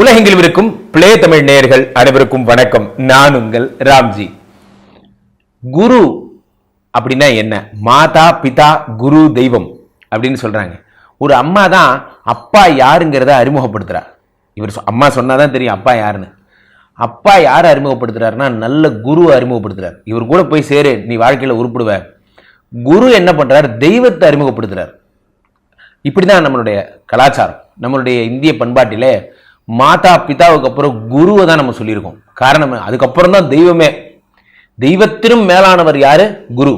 உலகெங்கில் இருக்கும் பிளே தமிழ் நேயர்கள் அனைவருக்கும் வணக்கம். நான் உங்கள் ராம்ஜி. குரு அப்படின்னா என்ன? மாதா பிதா குரு தெய்வம் அப்படின்னு சொல்றாங்க. ஒரு அம்மா தான் அப்பா யாருங்கிறத அறிமுகப்படுத்துறா. இவர் அம்மா சொன்னாதான் தெரியும் அப்பா யாருன்னு. அப்பா யார் அறிமுகப்படுத்துறாருன்னா நல்ல குரு அறிமுகப்படுத்துறார். இவர் கூட போய் சேரு நீ வாழ்க்கையில் உருப்பிடுவ. குரு என்ன பண்றார்? தெய்வத்தை அறிமுகப்படுத்துறார். இப்படிதான் நம்மளுடைய கலாச்சாரம். நம்மளுடைய இந்திய பண்பாட்டிலே மாதா பிதாவுக்கு அப்புறம் குருவை தான் நம்ம சொல்லியிருக்கோம். காரணம் அதுக்கப்புறம் தான் தெய்வமே. தெய்வத்திலும் மேலானவர் யாரு? குரு.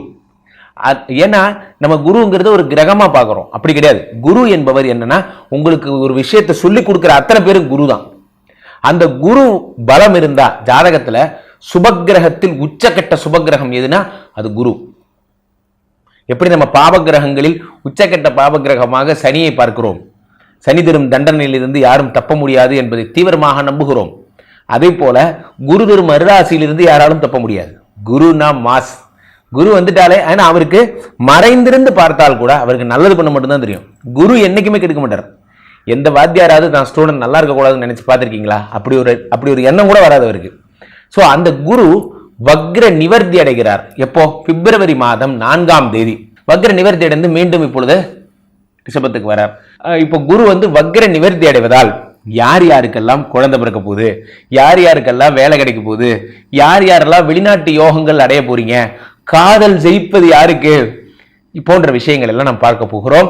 ஏன்னா நம்ம குருங்கிறது ஒரு கிரகமா பார்க்குறோம். அப்படி கிடையாது. குரு என்பவர் என்னன்னா உங்களுக்கு ஒரு விஷயத்தை சொல்லி கொடுக்குற அத்தனை பேரும் குரு தான். அந்த குரு பலம் இருந்தா ஜாதகத்தில் சுபக்கிரகத்தில் உச்சக்கட்ட சுபக்கிரகம் எதுனா அது குரு. எப்படி நம்ம பாபகிரகங்களில் உச்சக்கட்ட பாபகிரகமாக சனியை பார்க்கிறோம்? சனி தரும் தண்டனையிலிருந்து யாரும் தப்ப முடியாது என்பதை தீவிரமாக நம்புகிறோம். அதே போல குரு தரும் அருளாசியிலிருந்து யாராலும் தப்ப முடியாது. குருனா மாஸ். குரு வந்துட்டாலே ஆனால் அவருக்கு மறைந்திருந்து பார்த்தால் கூட அவருக்கு நல்லது பண்ண மட்டும்தான் தெரியும். குரு என்னைக்குமே கெடுக்க மாட்டார். எந்த வாத்தியாராவது தான் ஸ்டூடெண்ட் நல்லா இருக்கக்கூடாதுன்னு நினச்சி பார்த்துருக்கீங்களா? அப்படி ஒரு அப்படி ஒரு எண்ணம் கூட வராது அவருக்கு. ஸோ அந்த குரு வக்ர நிவர்த்தி அடைகிறார். எப்போ? பிப்ரவரி மாதம் நான்காம் தேதி. வக்ர நிவர்த்தி அடைந்து மீண்டும் இப்பொழுது ரிஷபத்துக்கு வரார். இப்போ குரு வந்து வக்ர நிவர்த்தி அடைவதால் யார் யாருக்கெல்லாம் குழந்தை பிறக்க போகுது? யார் யாருக்கெல்லாம் வேலை கிடைக்க போகுது? யார் யாரெல்லாம் வெளிநாட்டு யோகங்கள் அடைய போறீங்க? காதல் ஜெயிப்பது யாருக்கு? போன்ற விஷயங்கள் எல்லாம் நாம் பார்க்க போகிறோம்.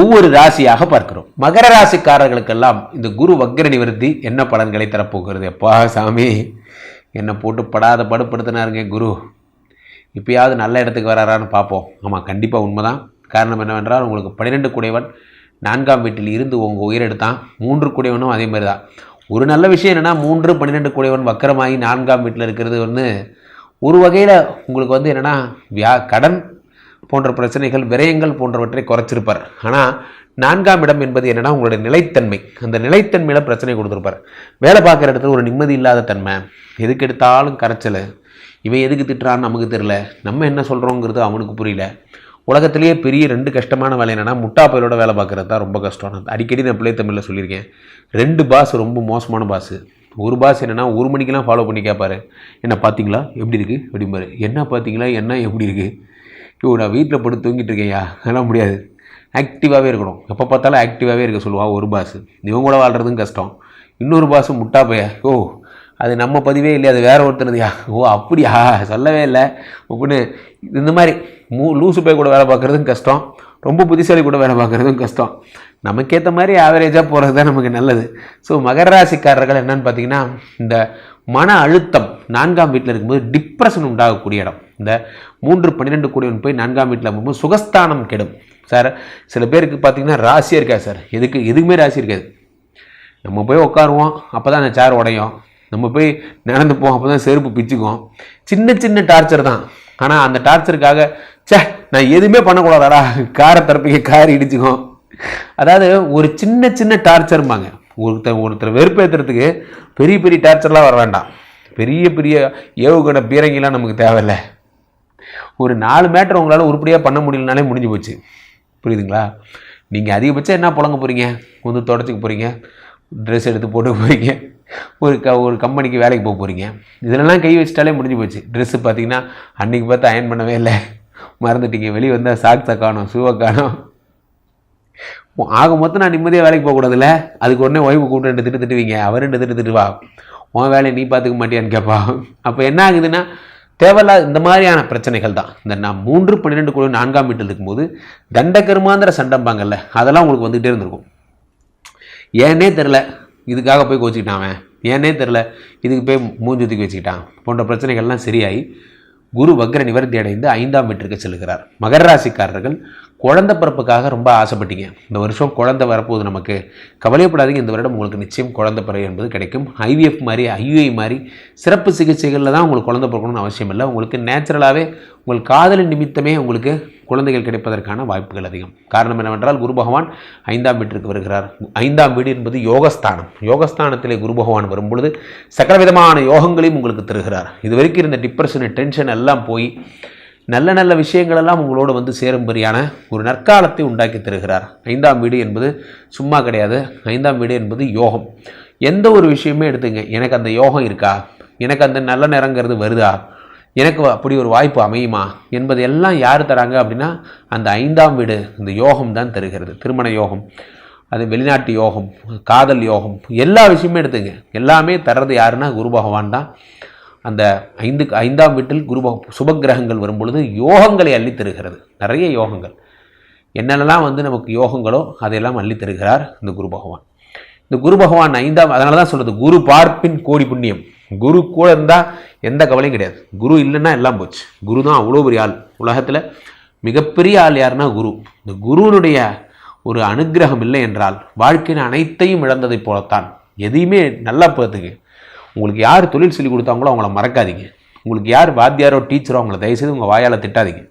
ஒவ்வொரு ராசியாக பார்க்கிறோம். மகர ராசிக்காரர்களுக்கெல்லாம் இந்த குரு வக்ர நிவர்த்தி என்ன பலன்களை தரப்போகிறது? எப்பா சாமி என்னை போட்டு படாத படுப்படுத்தினாருங்க குரு. இப்பயாவது நல்ல இடத்துக்கு வராரான்னு பார்ப்போம். ஆமாம் கண்டிப்பாக உண்மைதான். காரணம் என்னவென்றால் உங்களுக்கு பன்னிரெண்டு குடைவன் நான்காம் வீட்டில் இருந்து உங்கள் உயிரெடுத்தான் மூன்று குடைவனும் அதே மாதிரி தான். ஒரு நல்ல விஷயம் என்னென்னா மூன்று பன்னிரெண்டு குடைவன் வக்கரமாகி நான்காம் வீட்டில் இருக்கிறது ஒன்று ஒரு வகையில் உங்களுக்கு வந்து என்னென்னா வியா கடன் போன்ற பிரச்சனைகள் விரயங்கள் போன்றவற்றை குறைச்சிருப்பார். ஆனால் நான்காம் இடம் என்பது என்னென்னா உங்களுடைய நிலைத்தன்மை. அந்த நிலைத்தன்மையில் பிரச்சனை கொடுத்துருப்பார். வேலை பார்க்குற இடத்துல ஒரு நிம்மதி இல்லாத தன்மை. எதுக்கு எடுத்தாலும் கரைச்சல். இவன் எதுக்கு திட்டுறான்னு நமக்கு தெரியல. நம்ம என்ன சொல்கிறோங்கிறது அவனுக்கு புரியல. உலகத்திலேயே பெரிய ரெண்டு கஷ்டமான வேலை என்னென்னா முட்டா பயிரோட வேலை பார்க்குறது தான் ரொம்ப கஷ்டம் நான் அடிக்கடி நான் பிள்ளை தமிழில் சொல்லியிருக்கேன். ரெண்டு பாஸ் ரொம்ப மோசமான பாஸு. ஒரு பாஸ் என்னென்னா ஒரு மணிக்கெல்லாம் ஃபாலோ பண்ணி கேட்பாரு என்ன பார்த்தீங்களா எப்படி இருக்குது அப்படிம்பாரு. என்ன பார்த்தீங்களா என்ன? எப்படி இருக்குது ஐயோ நான் வீட்டில் படுத்து தூங்கிட்டு இருக்கேன்யா. அதெல்லாம் முடியாது. ஆக்டிவாகவே இருக்கணும். எப்போ பார்த்தாலும் ஆக்டிவாகவே இருக்க சொல்லுவா ஒரு பாஸ். இவங்க கூட வாழ்கிறதும் கஷ்டம். இன்னொரு பாஸ் முட்டா பையா. ஓ அது நம்ம பதிவே இல்லையா அது வேற ஒருத்தனதுயா ஓ அப்படியா? சொல்லவே இல்லை. அப்படின்னு இந்த மாதிரி மூ லூசு பை கூட வேலை பார்க்குறதும் கஷ்டம். ரொம்ப புத்திசாலி கூட வேலை பார்க்குறதும் கஷ்டம். நமக்கேற்ற மாதிரி ஆவரேஜாக போகிறது தான் நமக்கு நல்லது. ஸோ மகர ராசிக்காரர்கள் என்னன்னு பார்த்தீங்கன்னா இந்த மன அழுத்தம் நான்காம் வீட்டில் இருக்கும்போது டிப்ரெஷன் உண்டாகக்கூடிய இடம். இந்த மூன்று பன்னிரெண்டு கூடியவன் போய் நான்காம் வீட்டில் போகும்போது சுகஸ்தானம் கெடும். சார் சில பேருக்கு பார்த்தீங்கன்னா ராசியாக இருக்காது சார்? எதுக்கு எதுக்குமே ராசி இருக்காது. நம்ம போய் உட்காருவோம் அப்போ தான் அந்த சேர் உடையும். நம்ம போய் நடந்து போவோம் அப்போ தான் செருப்பு பிச்சுக்கும். சின்ன சின்ன டார்ச்சர் தான். ஆனால் அந்த டார்ச்சருக்காக ச்சே நான் எதுவுமே பண்ணக்கூடாதாடா? காரை தரப்பிக்க கார் இடிச்சுக்கும். அதாவது ஒரு சின்ன சின்ன டார்ச்சர்மாங்க ஒருத்தர் ஒருத்தர் வெறுப்பேற்றுறதுக்கு பெரிய பெரிய டார்ச்சர்லாம் வர வேண்டாம். பெரிய பெரிய ஏவுகணை பீரங்கிலாம் நமக்கு தேவையில்லை. ஒரு நாலு மேட்டர் உங்களால் உருப்படியாக பண்ண முடியலனாலே முடிஞ்சு போச்சு. புரியுதுங்களா? நீங்கள் அதிகபட்சம் என்ன புழங்க போகிறீங்க வந்து தொடச்சிக்க போகிறீங்க ட்ரெஸ் எடுத்து போட்டு போகிறீங்க ஒரு க ஒரு கம்பெனிக்கு வேலைக்கு போக போகிறீங்க இதிலெல்லாம் கை வச்சிட்டாலே முடிஞ்சு போச்சு. ட்ரெஸ்ஸு பார்த்தீங்கன்னா அன்றைக்கி பார்த்து அயன் பண்ணவே இல்லை. மறந்துட்டீங்க. வெளியே வந்தால் சாக்ஸை காணும் ஷூவை காணும். ஆக மொத்தம் நான் நிம்மதியாக வேலைக்கு போகக்கூடாதுல்ல அதுக்கு உடனே ஒய்வு கூப்பிட்டு ரெண்டு திட்டு திட்டுவீங்க. அவர் ரெண்டு திட்டு திட்டுவா? உன் வேலையை நீ பார்த்துக்க மாட்டியான்னு கேட்பா அப்போ என்ன ஆகுதுன்னா தேவையில்லாத இந்த மாதிரியான பிரச்சனைகள் தான். இந்த நான் மூன்று பன்னிரெண்டு குழு நான்காம் வீட்டில் இருக்கும்போது தண்டகருமாந்திர சண்டம்பாங்கல்ல அதெல்லாம் உங்களுக்கு வந்துகிட்டே இருந்திருக்கும். ஏன்னே தெரில. இதுக்காக போய் கோச்சிக்கிட்டான் அவன். ஏன்னே தெரில. இதுக்கு போய் மூஞ்சுத்துக்கு வச்சுக்கிட்டான். போன்ற பிரச்சனைகள்லாம் சரியாகி குரு வக்ர நிவர்த்தி அடைந்து ஐந்தாம் வீட்டிற்கு செல்கிறார். மகர ராசிக்காரர்கள் குழந்தை பிறப்புக்காக ரொம்ப ஆசைப்பட்டீங்க. இந்த வருஷம் குழந்தை வரப்போகுது நமக்கு. கவலைப்படாதீங்க இந்த வருடம் உங்களுக்கு நிச்சயம் குழந்தை பிறகு என்பது கிடைக்கும். ஐவிஎஃப் மாதிரி ஐயுஐ மாதிரி சிறப்பு சிகிச்சைகளில் தான் உங்களுக்கு குழந்தை பிறக்கணும்னு அவசியம் இல்லை. உங்களுக்கு நேச்சுரலாகவே உங்கள் காதலின் நிமித்தமே உங்களுக்கு குழந்தைகள் கிடைப்பதற்கான வாய்ப்புகள் அதிகம். காரணம் என்னவென்றால் குரு பகவான் ஐந்தாம் வீட்டிற்கு வருகிறார். ஐந்தாம் வீடு என்பது யோகஸ்தானம். யோகஸ்தானத்திலே குரு பகவான் வரும்பொழுது சகலவிதமான சகல விதமான யோகங்களையும் உங்களுக்கு தருகிறார். இது வரைக்கும் இருந்த டிப்ரெஷன் டென்ஷன் எல்லாம் போய் நல்ல நல்ல விஷயங்களெல்லாம் உங்களோடு வந்து சேரும்படியான ஒரு நற்காலத்தை உண்டாக்கி தருகிறார். ஐந்தாம் வீடு என்பது சும்மா கிடையாது. ஐந்தாம் வீடு என்பது யோகம். எந்த ஒரு விஷயமே எடுத்துங்க. எனக்கு அந்த யோகம் இருக்கா? எனக்கு அந்த நல்ல நேரங்கிறது வருதா? எனக்கு அப்படி ஒரு வாய்ப்பு அமையுமா? என்பது எல்லாம் யார் தராங்க அப்படின்னா அந்த ஐந்தாம் வீடு இந்த யோகம் தான் தருகிறது. திருமண யோகம் அது வெளிநாட்டு யோகம் காதல் யோகம் எல்லா விஷயமே எடுத்துங்க. எல்லாமே தர்றது யாருன்னா குரு பகவான் தான். அந்த ஐந்து ஐந்தாம் வீட்டில் குரு பக- சுபக்கிரகங்கள் வரும்பொழுது யோகங்களை அள்ளி தருகிறது. நிறைய யோகங்கள். என்னென்னலாம் வந்து நமக்கு யோகங்களோ அதையெல்லாம் அள்ளி தருகிறார் இந்த குரு பகவான். இந்த குரு பகவான் ஐந்தாம் அதனால தான் சொல்கிறது குரு பார்ப்பின் கோடி புண்ணியம். குரு கூட இருந்தால் எந்த கவலையும் கிடையாது. குரு இல்லைன்னா எல்லாம் போச்சு. குரு தான் அவ்வளோ பெரிய ஆள். உலகத்தில் மிகப்பெரிய ஆள் யாருன்னா குரு. இந்த குருனுடைய ஒரு அனுக்கிரகம் இல்லை என்றால் வாழ்க்கையின் அனைத்தையும் இழந்ததைப் போலத்தான். எதையுமே நல்லா பார்த்துக்கு உங்களுக்கு யார் தொழில் சொல்லி கொடுத்தாங்களோ அவங்கள மறக்காதீங்க. உங்களுக்கு யார் வாத்தியாரோ டீச்சரோ அவங்கள தயவுசெய்து உங்கள் வாயால் திட்டாதீங்க.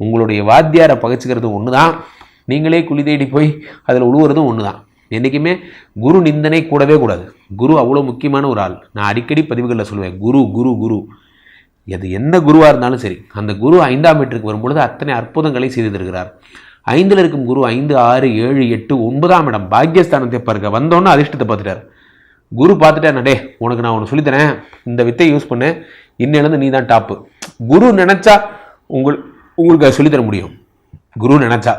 உங்களுடைய வாத்தியாரை பகைச்சிக்கிறது ஒன்று தான் நீங்களே குழி தேடி போய் அதில் உழுவுறதும் ஒன்று தான் என்றைக்குமே குரு நிந்தனை கூடவே கூடாது. குரு அவ்வளோ முக்கியமான ஒரு ஆள். நான் அடிக்கடி பதிவுகளில் சொல்லுவேன் குரு குரு குரு. எது எந்த குருவாக இருந்தாலும் சரி அந்த குரு ஐந்தாம் மீட்டருக்கு வரும்பொழுது அத்தனை அற்புதங்களை செய்து தருகிறார். ஐந்தில் இருக்கும் குரு ஐந்து ஆறு ஏழு எட்டு ஒன்பதாம் இடம் பாக்கியஸ்தானத்தை பாருங்க வந்தோன்னே அதிர்ஷ்டத்தை பார்த்துட்டார். குரு பார்த்துட்டேன் டே உனக்கு நான் ஒன்று சொல்லித்தரேன். இந்த வித்தை யூஸ் பண்ணு. இன்னிலேருந்து நீ தான் டாப்பு குரு நினச்சா உங்கள் உங்களுக்கு அதை சொல்லித்தர முடியும். குரு நினச்சா.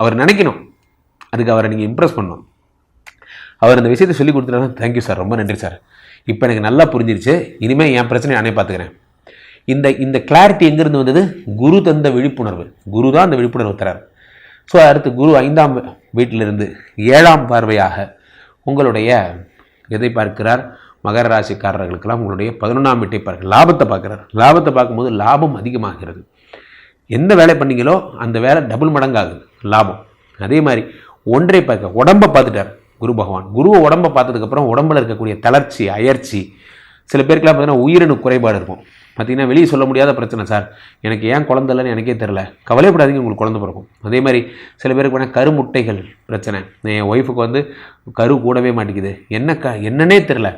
அவர் நினைக்கணும். அதுக்கு அவரை நீங்கள் இம்ப்ரெஸ் பண்ணணும். அவர் இந்த விஷயத்தை சொல்லி கொடுத்துட்டாரு. தேங்க்யூ சார் ரொம்ப நன்றி சார் இப்போ எனக்கு நல்லா புரிஞ்சிருச்சு. இனிமேல் என் பிரச்சனை நானே பார்த்துக்கிறேன் இந்த இந்த கிளாரிட்டி எங்கேருந்து வந்தது? குரு தந்த விழிப்புணர்வு. குரு தான் அந்த விழிப்புணர்வு தரார். ஸோ அடுத்து குரு ஐந்தாம் வீட்டிலிருந்து ஏழாம் பார்வையாக உங்களுடைய எதை பார்க்கிறார்? மகர ராசிக்காரர்களுக்கெல்லாம் உங்களுடைய பதினொன்றாம் வீட்டை பார்க்க லாபத்தை பார்க்குறார். லாபத்தை பார்க்கும்போது லாபம் அதிகமாகிறது. எந்த வேலை பண்ணீங்களோ அந்த வேலை டபுள் மடங்காகுது. லாபம். அதே மாதிரி ஒன்றை பார்க்க உடம்பை பார்த்துட்டார் குரு பகவான். குருவை உடம்பை பார்த்ததுக்கப்புறம் உடம்பில் இருக்கக்கூடிய தளர்ச்சி அயற்சி சில பேருக்குலாம் பார்த்தீங்கன்னா உயிரணு குறைபாடு இருக்கும். பார்த்தீங்கன்னா வெளியே சொல்ல முடியாத பிரச்சனை சார். எனக்கு ஏன் குழந்தை இல்லைன்னு எனக்கே தெரில கவலைப்படாதீங்க உங்களுக்கு குழந்தை பிறக்கும். அதே மாதிரி சில பேருக்கு வேணால் கருமுட்டைகள் பிரச்சனை. என் ஒய்ஃபுக்கு வந்து கரு கூடவே மாட்டேங்குது. என்ன க என்னன்னே தெரில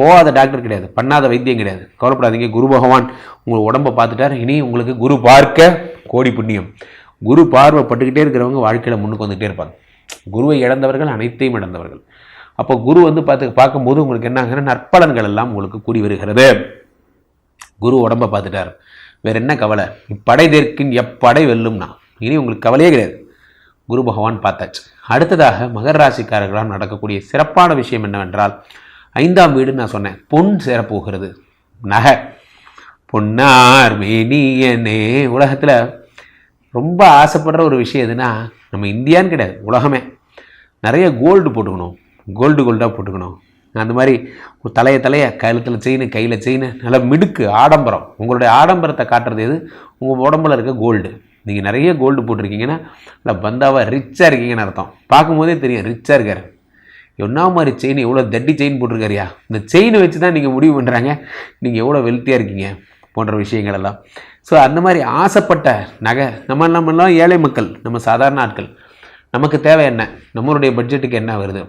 போகாத டாக்டர் கிடையாது. பண்ணாத வைத்தியம் கிடையாது. கவலைப்படாதீங்க குரு பகவான் உங்கள் உடம்பை பார்த்துட்டார். இனி உங்களுக்கு குரு பார்க்க கோடி புண்ணியம். குரு பார்வைப்பட்டுக்கிட்டே இருக்கிறவங்க வாழ்க்கையில் முன்னுக்கு வந்துகிட்டே இருப்பாங்க. குருவை இழந்தவர்கள் அனைத்தையும் இழந்தவர்கள். அப்போ குரு வந்து பார்த்து பார்க்கும்போது உங்களுக்கு என்ன ஆகுதுன்னா நற்பலன்கள் எல்லாம் உங்களுக்கு கூடி வருகிறது. குரு உடம்ப பார்த்துட்டார். வேற என்ன கவலை? இப்படை தெற்கின் எப்படை வெல்லும்னா? இனி உங்களுக்கு கவலையே கிடையாது. குரு பகவான் பார்த்தாச்சு. அடுத்ததாக மகர ராசிக்காரர்களால் நடக்கக்கூடிய சிறப்பான விஷயம் என்னவென்றால் ஐந்தாம் வீடு நான் சொன்னேன். பொன் சேரப்போகிறது. நகை. பொன்னார் மேனியனே. உலகத்தில் ரொம்ப ஆசைப்படுற ஒரு விஷயம் எதுனா நம்ம இந்தியான்னு கிடையாது. உலகமே. நிறைய கோல்டு போட்டுக்கணும். கோல்டு கோல்டாக போட்டுக்கணும். அந்த மாதிரி தலையை தலைய தலைய கழுத்தில் செயின் கையில் செயின் நல்லா மிடுக்கு ஆடம்பரம். உங்களுடைய ஆடம்பரத்தை காட்டுறது எது? உங்கள் உடம்புல இருக்க கோல்டு நீங்கள் நிறைய கோல்டு போட்டிருக்கீங்கன்னா நல்லா பந்தாவாக ரிச்சாக இருக்கீங்கன்னு அர்த்தம். பார்க்கும்போதே தெரியும் ரிச்சாக இருக்கார். என்ன மாதிரி செயின் எவ்வளோ தட்டி செயின் போட்டிருக்காரியா? இந்த செயினை வச்சு தான் நீங்கள் முடிவு பண்ணுறாங்க நீங்கள் எவ்வளோ வெல்த்தியாக இருக்கீங்க போன்ற விஷயங்கள் எல்லாம். ஸோ அந்த மாதிரி ஆசைப்பட்ட நகை நம்ம நம்மலாம் ஏழை மக்கள் நம்ம சாதாரண ஆட்கள். நமக்கு தேவை என்ன? நம்மளுடைய பட்ஜெட்டுக்கு என்ன வருது?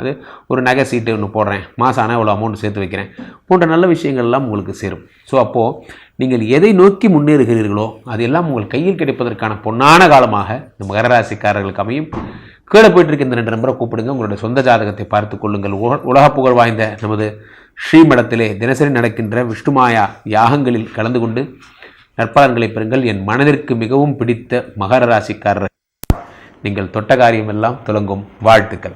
அது ஒரு நகை சீட்டு ஒன்று போடுறேன். மாதம் ஆனால் இவ்வளோ அமௌண்ட் சேர்த்து வைக்கிறேன். போன்ற நல்ல விஷயங்கள்லாம் உங்களுக்கு சேரும். ஸோ அப்போது நீங்கள் எதை நோக்கி முன்னேறுகிறீர்களோ அதெல்லாம் உங்கள் கையில் கிடைப்பதற்கான பொன்னான காலமாக இந்த மகர ராசிக்காரர்களுக்கு அமையும். கீழே போயிட்டுருக்க இந்த ரெண்டு நம்பரை கூப்பிடுங்க. உங்களுடைய சொந்த ஜாதகத்தை பார்த்து கொள்ளுங்கள். உலக புகழ் வாய்ந்த நமது ஸ்ரீமடத்திலே தினசரி நடக்கின்ற விஷ்ணுமாயா யாகங்களில் கலந்து கொண்டு நற்பலன்களை பெறுங்கள். என் மனதிற்கு மிகவும் பிடித்த மகர ராசிக்காரர் நீங்கள் தொட்ட காரியமெல்லாம் துலங்கும். வாழ்த்துக்கள்.